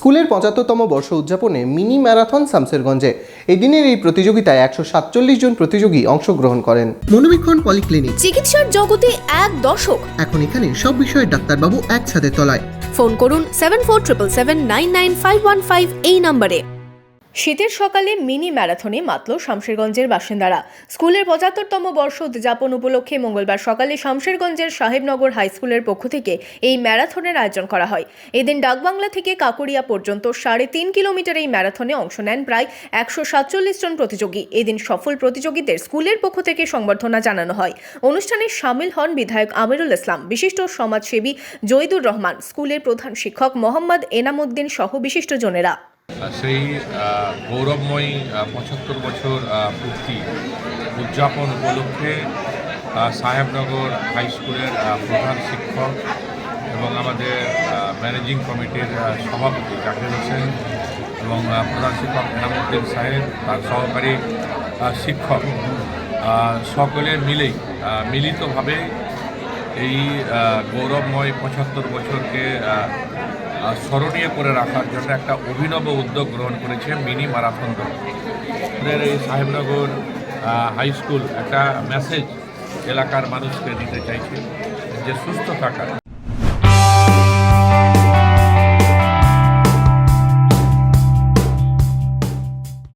স্কুলের পঁচাত্তরতম বর্ষ উদযাপনে মিনি ম্যারাথন শামসেরগঞ্জে। এদিনের এই প্রতিযোগিতায় একশো সাতচল্লিশ জন প্রতিযোগী অংশগ্রহণ করেন। মনোবীক্ষণ পলিক্লিনিক। চিকিৎসার জগতে এক দশক এখন এখানে সব বিষয়ে ডাক্তারবাবু একসাথে তলায়। ফোন করুন seven four triple seven nine nine five one five এই নম্বরে। শীতের সকালে মিনি ম্যারাথনে মাতল শামশেরগঞ্জের বাসিন্দারা। স্কুলের পঁচাত্তরতম বর্ষ উদযাপন উপলক্ষে মঙ্গলবার সকালে শামশেরগঞ্জের সাহেবনগর হাই স্কুলের পক্ষ থেকে এই ম্যারাথনের আয়োজন করা হয়। এদিন ডাকবাংলা থেকে কাকুরিয়া পর্যন্ত সাড়ে তিন কিলোমিটার এই ম্যারাথনে অংশ নেন প্রায় একশো সাতচল্লিশ জন প্রতিযোগী। এদিন সফল প্রতিযোগীদের স্কুলের পক্ষ থেকে সংবর্ধনা জানানো হয়। অনুষ্ঠানে সামিল হন বিধায়ক আমিরুল ইসলাম, বিশিষ্ট সমাজসেবী জৈদুর রহমান, স্কুলের প্রধান শিক্ষক মোহাম্মদ এনামুদ্দিন সহ বিশিষ্টজনেরা সেই গৌরবময়ী পঁচাত্তর বছর পূর্তি উদযাপন উপলক্ষে সাহেবনগর হাই স্কুলের প্রধান শিক্ষক এবং আমাদের ম্যানেজিং কমিটির সভাপতি জাকির হোসেন এবং প্রধান শিক্ষক এনামুদ্দিন সাহেব, তার সহকারী শিক্ষক সকলে মিলেই মিলিতভাবে এই গৌরবময় পঁচাত্তর বছরকে স্মরণীয় করে রাখার জন্য একটা অভিনব উদ্যোগ গ্রহণ করেছে মিনি মারাথন দল। এই সাহেবনগর হাই স্কুল একটা মেসেজ এলাকার মানুষকে দিতে চাইছে যে সুস্থ থাকার।